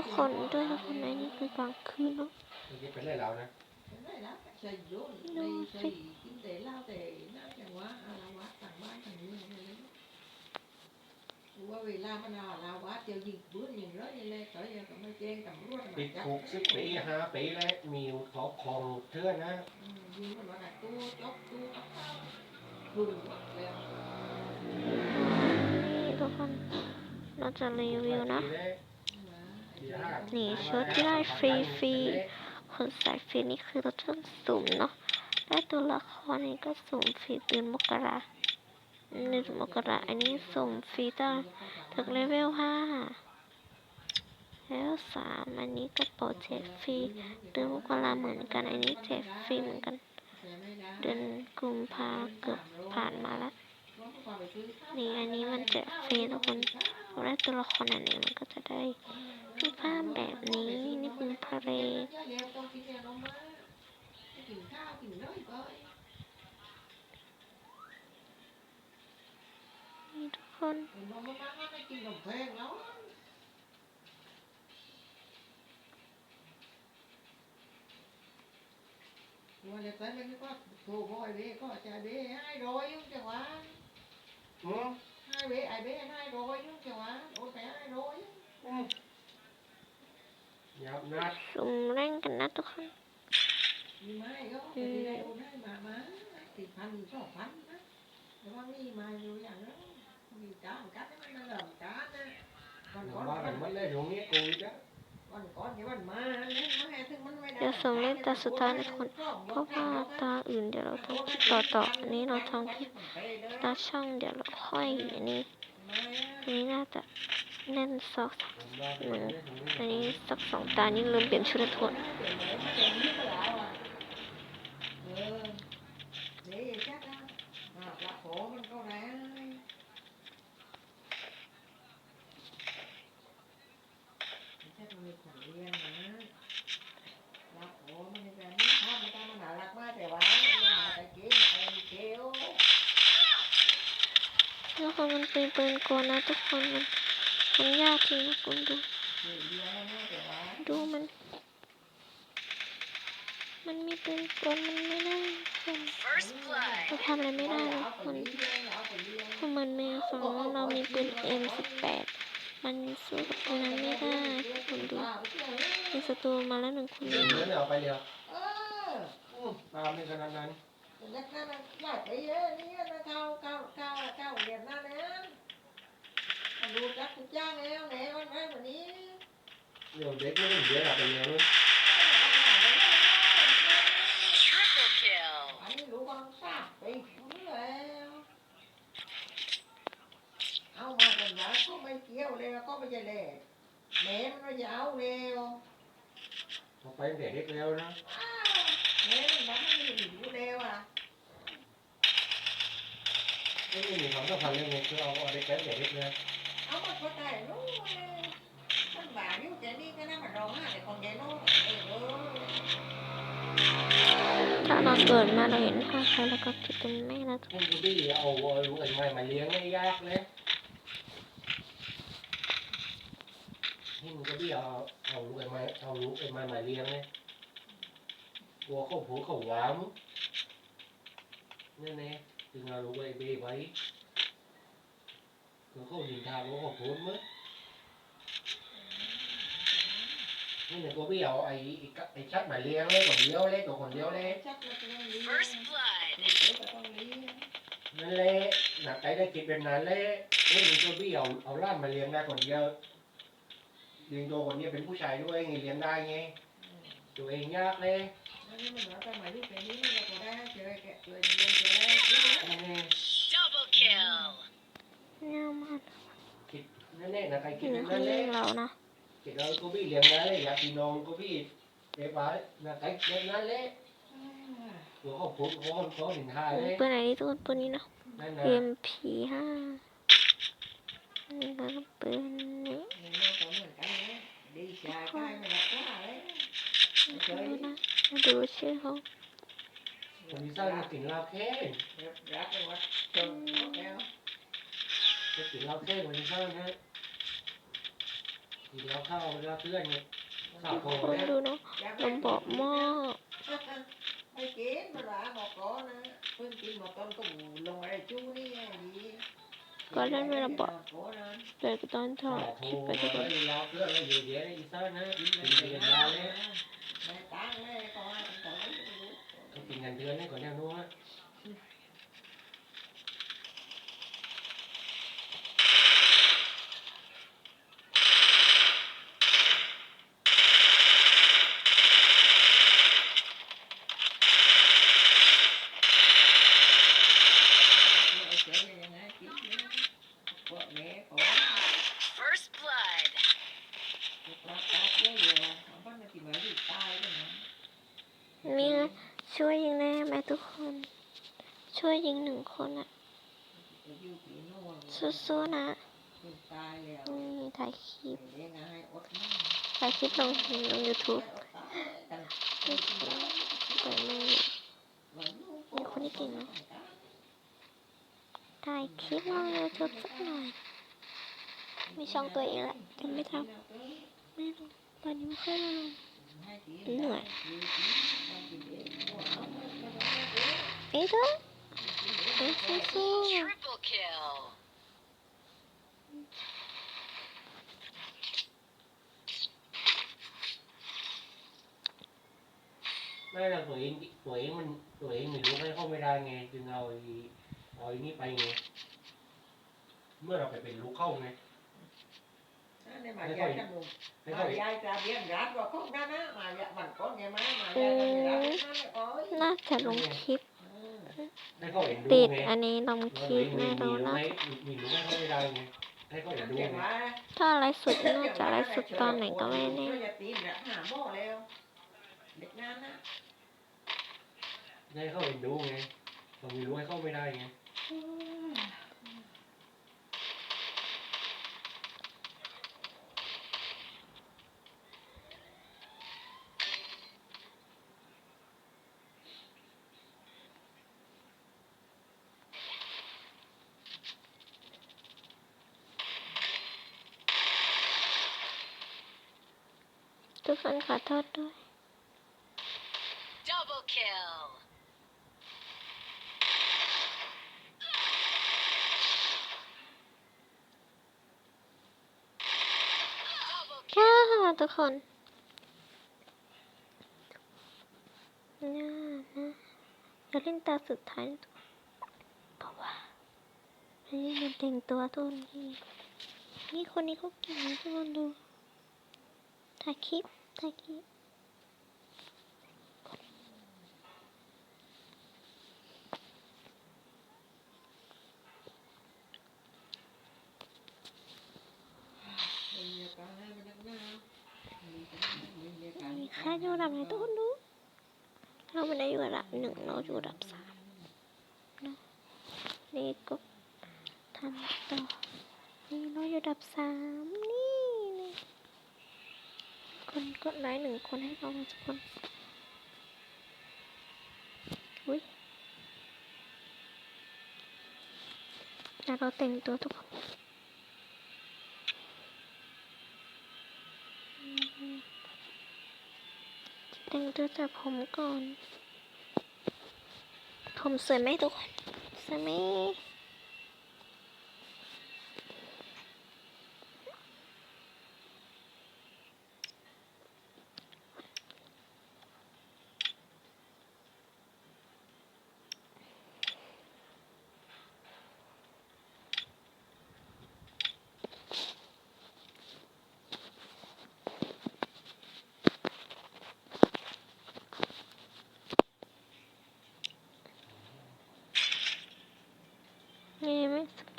ทุกคนด้วยทุกคนในนี่คือกลางคืนเนาะนี่เป็นเรื่องเรานะ Đấy đó, xây vốn đi xây kinh tế lao tệ nó chẳng quá à, lao quá tặng ba thằng như này đấy qua vì làm cái nào lao quá chơi gì bữa nhìn rớt như lên tới giờ cầm trên cầm ruột ติ mà ด chắc คุกสิบปีห้าปีแล้วมีขอของเทื่อนนะ Ừ, gì mà nó là tu chóc tu chóc tao hừng quá leo นี่ทุกคนเราจะรีวิวนะปีแล้ว mà ปี หนี่ชุดที่ได้ฟรีฟรีคนใส่ฟรีนี่คือเราต้องสุ่มเนาะได้ตัวละครนี่ก็สุ่มฟรีเดือนมกราเดือนมกราอันนี้สุ่มฟรีตั้งถึงเลเวลห้าแล้วสามอันนี้ก็โปรเจกฟรีเดือนมกราเหมือนกันอันนี้แจกฟรีเหมือนกัน เดือนกุมภาเกือบผ่านมาแล้วนี่อันนี้มันแจกฟรีทุกคนได้ตัวละครอันนี้มันก็จะได้ ภาพแบบนี้ นี่เป็นทะเลนี่ทุกคนวันนี้ไปมันก็ถูกบ่อยเบ้ก็จะเบ้ให้ร้อยยุ่งจังหวะให้เบ้ไอเบ้ให้ร้อยยุ่งจังหวะโอ้ยไปให้ร้อย สุ่มเร่งกันนะทุกคนมีไม้ก็ไปที่ได้โอนให้มามาติดพันสองพันนะแต่ว่ามีไม้อยู่อย่างนั้นมีจ้างกัดให้มันเริ่มจ้านะวันก่อนว่ากันมันเลยตรงนี้กูอีกแล้ววันก่อนที่วันมาเนี่ยมาให้ถึงมันไม่ได้เดี๋ยวสุ่มเล่นตาสุดท้ายนะทุกคนเพราะว่าตาอื่นเดี๋ยวเราทำคลิปต่อต่ออันนี้เราทำคลิปตาช่องเดี๋ยวเราค่อยอันนี้อันนี้น่าจะ เล่นซอกหนึ่งอันนี้สักสองตานี่ลืมเปลี่ยนชุดแล้วทุกแล้มันเป็นปืนกลนะทุกคนมัน มันยากจริงนะคุณดู Thì điên nó trẻ bán. ดูมัน มันมีปืนกลมันไม่ได้คน First blood. เราทำอะไรไม่ได้เลย Lão ค phải น điên, lão phải điên. เพราะมันมีฝั่งนู้นเรามีปืน M18 มันสู้กับปืนนั้นไม่ได้คุณดู Bảo chứ ơi. มีศัตรูมาแล้วหนึ่งคนเดี๋ยวเดี๋ยวไปเดี๋ยว Ờ. อืมตามในขนาดนั้น Nhắc nó là lại cái ấy, đi nó cao cao cao là cao đẹp na nè. Mà đu chắc cũng cha nè, nè con ai mà đi. เดี๋ยว เด็กไม่เดี๋ยวเราไปเดี๋ยว Triple kill. Anh đi lũ con sao? Đi, không leo. Áo mà còn giá có mấy chiều leo, có bây giờ lè. Mẹ nó giáo leo. เราไปตั้งแต่เด็กแล้วนะ À, mẹ nó bắn nó đi lũ leo à. ไม่มีความสำคัญเรื่องนี้คือเอาเอาเด็ ก็ไปตั้งแต่เด็กแล้ว Áo mà có tài lũ leo. Con bà yêu trẻ đi cái nào mà rong á, để con trẻ nó. Ê, ơi. ถ้าเราเกิดมาเราเห็นภาพใครแล้วก็คิดเป็นแม่นะทุกคุณดูดิเอาเอาลูกไอ้ไม้มาเลี้ยงไม่ยากเลยนี่มันก็ดิเอาเอาลูกไอ้ไม้เอาลูกไอ้ไม้มาเลี้ยงเลยกลัวเขาผูเขาหวามนี่แน่จึงเอาลูกไอ้เบ้ไว้ เดี๋ยวเขาดินทาลูกเขาพูดมั้ยนี่เนี่ยกูพี่เอาไอ้ไอ้กะไอ้ชัดมาเลี้ยงเลยคนเดียวเลยตัวคนเดียวเลย Chắc là con đi. First blood. Thì thế là con đi. นั่นแหละหนักใจได้คิดเป็นนั้นแหละนี่มันตัวพี่เอาเอาล่านมาเลี้ยงได้คนเดียวเลี้ยงตัวคนเดียวเป็นผู้ชายด้วยไงเลี้ยงได้ไงตัวเองยากเลย Nhưng mà nói tao mày đi cái đi là có ra chơi kẹt chơi đi chơi ra. นี่ Double kill. เนี่ยมากนั่นแหละนะใครคินี่ดนะเป็นเขานั่นแหละยิงเรานะคิดเอาตัวพี่เลี้ยงได้อยากพี่น้องตัวพี่เก็บไว้นะใครเลี้ยงนั่นแหละตัวเขาพูดเขาเขาเห็นท่าเลยปืนไหนที่ตัวปืนนี้นะนั่นนะ MP5 นี่ก็ปืนนี้ Mình nó có một cái nữa. Đi xài cái mà đặt quá đấy. ดูนะมาดูชื่อเขาคนที่สร้างจะกินเหล้าแค่ Rắp rắp rồi quá. Chừng nó kéo. จะกินเหล้าแค่คนที่สร้างนะกินแล้วข้าวแล้วเพื่อนเนี่ยข้าวโคนเนี่ยดูเนาะอยากลมบอกหม้อไม่กินมาหลาบอกก่อนะเพิ่งกินหมดตอนก็ลงอะไรจู้นี่ไงดีก็เล่นเวลาบอกก่อนนะเลยตอนถ่าข้าวยโคคลิปไปทุกคนเราเพื่อนเราอยู่เดี๋ยวอีซ่านะกินไม่เดือนละเนี่ยตังเลยก่อนก่อนไม่รู้ก็กินเดือนนี่ก่อนแนวนู้นฮะ ไอ้เจ๊ยังไงกินเนี่ยพวกแม่ขอ First blood. ปลาปลาเยอะอยู่บ้านมันกี่หมายที่ตายเลยนะ นี่นะช่วยยิงได้ไหมทุกคน ช่วยยิงหนึ่งคนอะ อยู่ปีโน่น สู้ๆนะคนตายแล้วนี่ถ่ายคลิปเลี้ยงให้อดมั่งถ่ายคลิปลงลงยูทูบกันเปิดมือมีคนที่เก่งนะถ่ายคลิปลงยูทูบสักหน่อย มีช่องตัวเองแหละแต่ไม่ทำไม่ลงตอนนี้ไม่ค่อยลงเหนื่อยเอ้ยเด้อเอ้ยสู้ Triple kill. ไม่เราตัวเองตัวเองมันตัวเองไม่รู้ให้เข้าไม่ได้ไงจึงเอาไอ้เอาไอ้นี่ไปไงเมื่อเราไปเป็นลูกเข้าไงนี่มายายกันลุงให้มาเขาเห็นยายจะเลี้ยงรัดว่าคงได้นะมายายมันก้อนไงมามายายจะรัดนั่นแหละโอ้ยๆน่าจะลงคลิปให้เขาเห็นดูติดไงอันนี้ลงคลิปมีไม่มีรู้รู้นะให้มีรู้ให้เข้าไม่ได้ไงให้เขาเห็นดูเก่งไงว่าถ้าอะไรสุดน่าจะอะไรสุดตอนไหนก็ไม่แน่ช่วยยาตีน เนี่ยหาหม้อแล้วเด็กนั้นนะให้เขาเห็นดูไงเรามีรู้ให้เข้าไม่ได้ไงทุกคนขอโทษด้วย Double kill. ค่ะทุกคนน่านะจะเล่นตาสุดท้ายนะทุกคนเพราะว่าอันนี้มันแต่งตัวทุกคนนี่นี่คนนี้เขาเก่งทุกคนดูถ่ายคลิปถ่ายคลิป มีค่าอยู่ระดับไหนทุกคนดู เราไม่ได้อยู่ระดับหนึ่งเราอยู่ระดับสามนะนี่ก็ทำต่อนี่เราอยู่ระดับสามนี่นี่คนกดไลค์หนึ่งคนให้เราทุกคนอุ้ยแล้วเราแต่งตัวทุกคน แต่งตัวจับผมก่อน ผมสวยไหมทุกคน สวยไหม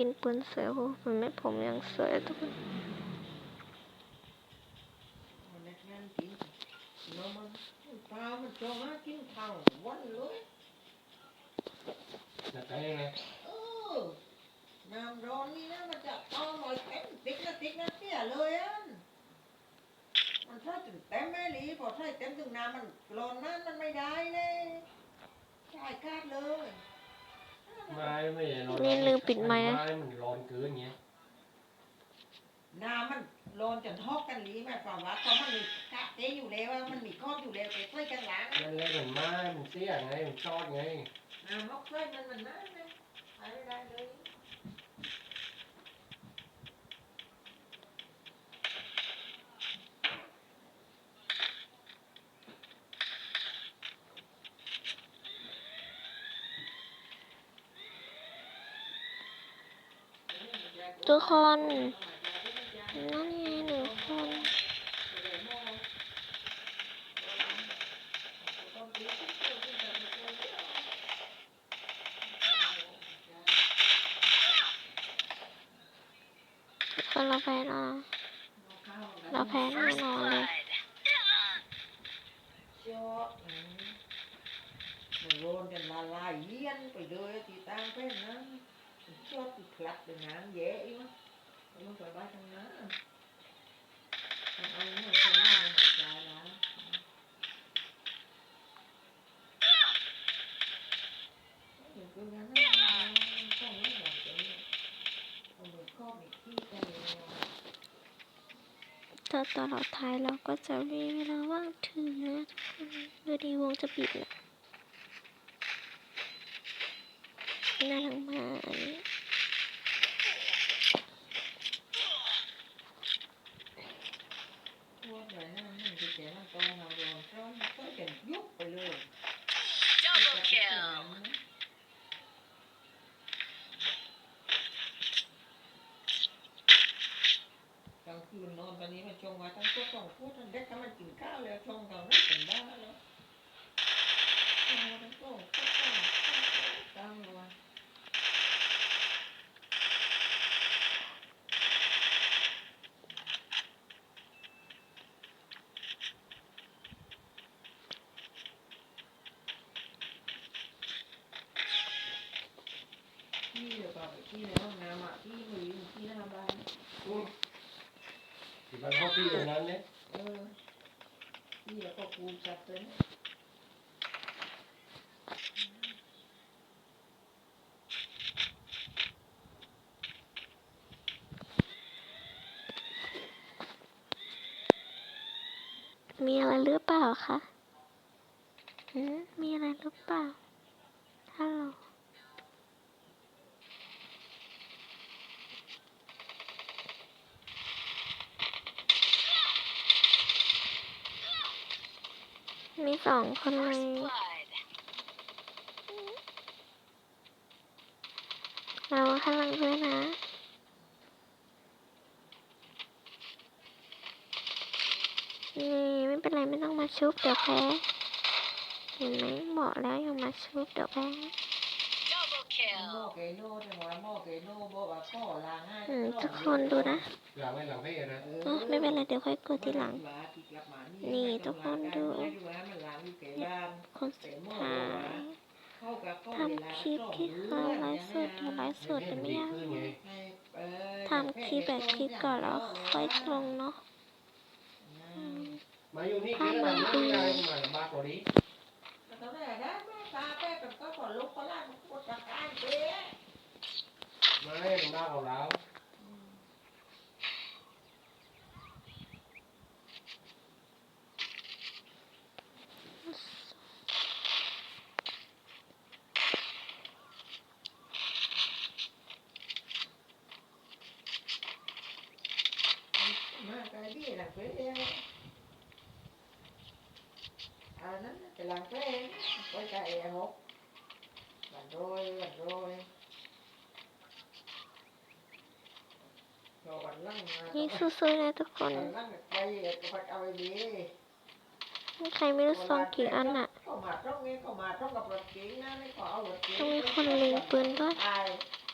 กินปืนสวยโอ้โหมันไม่ผมยังสวยทุกคนปลามันจงหากินข้าววันเลยจะใจไงเออน้ำร้อนนี่นะมันจะเอาหน่อยเต็มติ๊กนะติ๊กนะเตี้ยเลยอะมันใช้ถึงเต็มแม่ลีพอใช้เต็มถึงน้ำมันร้อนนั่นมันไม่ได้เลยใช่คาดเลย ไม้ไม่ใช่ร้อนนี่ลืมปิดไมค์นะ ไม้มันร้อนเกินไงน้ำมันโลนจนทอกกันหลีหมายความว่าเขามันมีกะเตอยู่แล้วว่ามันมีข้ออยู่แล้วไปช่วยกันล้างนั่นเลยเหมือนไม้มันเสี้ยไงมันชอดไงอ่ามอกช่วยมันมันนั่นเลยไปไม่ได้เลย ทุกคนนั่นไงหนึ่งคนคนเราแพ้เนาะเราแพ้แน่นอนเลยมันโลนจนละลายเลี้ยนไปเลยตีตามเป็นนั้น ชอบติดพลัดเป็นน้ำแย่อีกมั้งมันไปบ้านทางนั้นเอาเนี่ยคนนั้นมาหายใจแล้วกูงั้นนะต้องไม่หวังใจเอาเหมือนข้อมีขี้กันเลยถ้าตอนเราท้ายเราก็จะมีเวลาว่างถึงนะทุกคนดูดีวงจะปิดแล้ว น่ารักมากกลางคืนนอนตอนนี้มันชงมาทั้งตัวสองตัวทั้งเด็กถ้ามันกินข้าวแล้วชงเราไม่เป็นบ้าแล้วชงมาทั้งตัวตัวสองตั้งเลย ที่เดียวกับที่ในห้องน้ำอะที่มือที่หน้าบ้าน ที่มันเข้าที่ตรงนั้นเนี่ย เออที่แล้วก็คูณจัด เลยนะมีอะไรหรือเปล่าคะหืมมีอะไรหรือเปล่าฮัลโหล สองคนเลยเราข้างหลังด้วยนะนี่ไม่เป็นไรไม่ต้องมาชุบเดี๋ยวแพ้ เห็นไหมบอกแล้วอย่ามาชุบเดี๋ยวแพ้ Double หม้อโน่จังหวะหม้อโน่บอกว่าข้อลางให้อืมทุกคนดูนะหลังไม่หลังให้นะอ๋อไม่เป็นไรเดี๋ยวค่อยกดทีหลัง นี่ทุกคนดูคนสุดท้ายทำคลิปที่เขาไลฟ์สดอยู่ไลฟ์สดไม่ยากทำคลิปแบบคลิปก่อนแล้วค่อยลงเนาะอืมมาอยู่นี่คือนด้ มาลำบากกว่านี้ตอนแรกนะแม่ตาแม่กับก็ขอลุกก็ล่างดจากการเป๊ะมาให้าเอาแล้วมา cái gì là cái à nó cái làm cái quay cái hộp làm rồi làm rồi rồi bạn lăng นี้สู้ๆนะทุกคนมีใครไม่รู้ซองกี่อันอะต้องมีคนเล็งปืนด้วย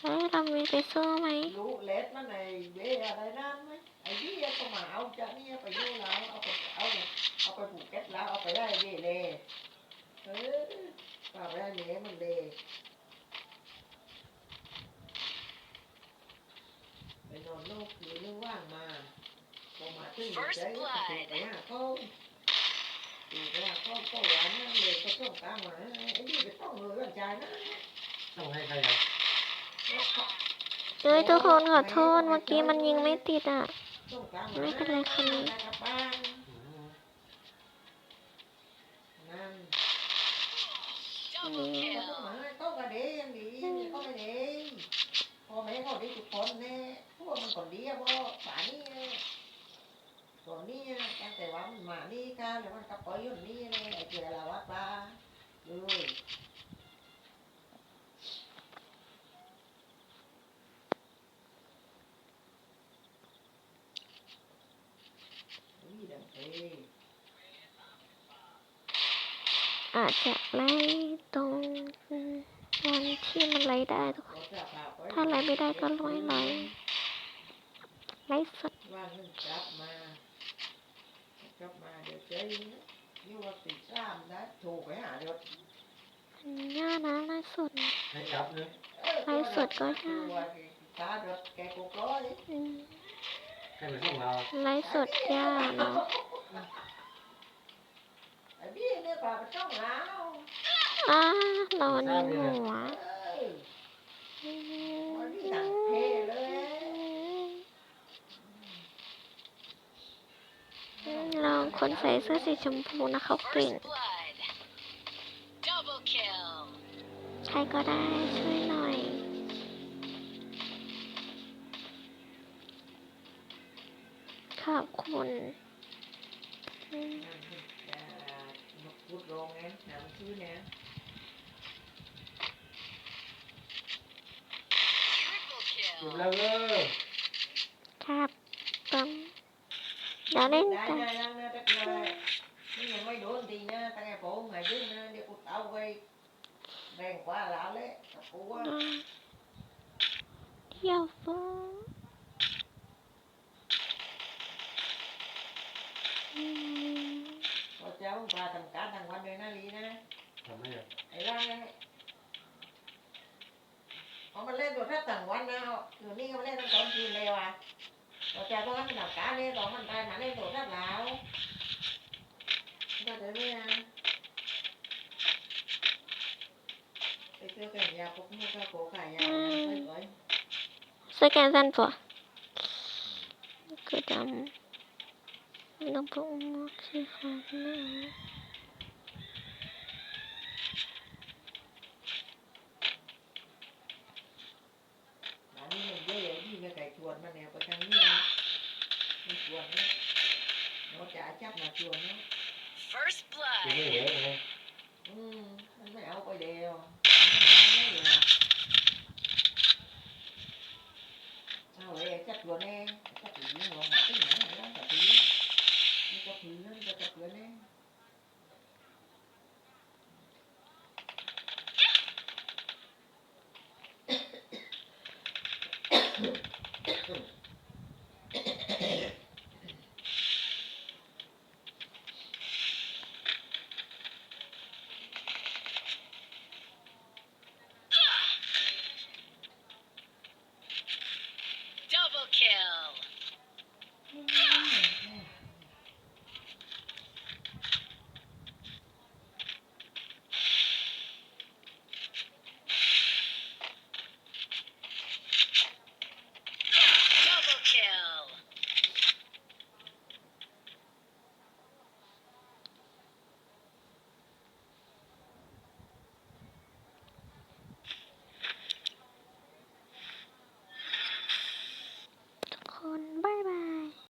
เฮ้ยเรามีไปสู้ไหมรู้เล็เอะไรหนไหมไนี่เอาไปยู่แล้วเอาไปเอาเอาไปผูกแก๊สล้วเอาไปได้เลยเลยเฮ้ยไปได้เลยมันเลย อนโลกคืนนึงว่างมาพอมาตึ้งใจก็ถูกไปหาเขาถูกไปหาเขาก็หวานนั่นเลยก็ต้องตามมาไอ้นี่ไปต้องเลยกันใจนะต้องให้ใครอะเอ้ยทุกคนขอโทษเมื่อกี้มันยิงไม่ติดอะเส่งกลางไม่เป็นไรค่ะนี่ได้กลับบ้านอืมนั่น Double ก็ kill. ต้องมาโต๊ะกระเดียงดีนี่ก็ไม่ดีพ่อแม่เขาดีทุกคนแน่พ วกมันคนดีอะพ่อป่านี่ตัวนี้ตั้งแต่ว่ามันมานี่กันแล้วมันก็ปล่อยอยู่นี่เลยไอ้เจ้าละวัดบ้าดังเอ้ยอาจจะไล่ตรงวันที่มันไล่ได้ทุกคน ถ้าไล่ไม่ได้ก็ร้อยไล่ ไล่สดว่าเงินกลับมากลับมาเดี๋ยวเจ๊นี่ว่าติดตามนะถูกไปหาเดี๋ยวมันยากนะไล่สดให้จับเลยไลฟ์สดก็ได้ตัวตาเดือดแกกุกร้อยอืมให้ไปส่งเราไล่สดยากเนาะไอ้พี่เนี่ยป่าไปช่องแล้วอ้าเรานี่หัว คนใส่เสื้อสีชมพูนะเขาเก่ง First blood. Double kill. ใครก็ได้ช่วยหน่อย ขอบคุณอืมอย่ามาพูดโรงไงหาชื่อนะ Triple จบ kill. แล้วเลยครับปังเดี๋ยวเล่นได้กัน แรงกว่าแล้วเลยกูว่าเที่ยวฟ้าอืมพอเจ้าปลาทำการทางวันเลยนะลีนะทำไมอะไอ้ร่า second văn phở cứ đóng. Đóng cũng khi khó nữa. First blood.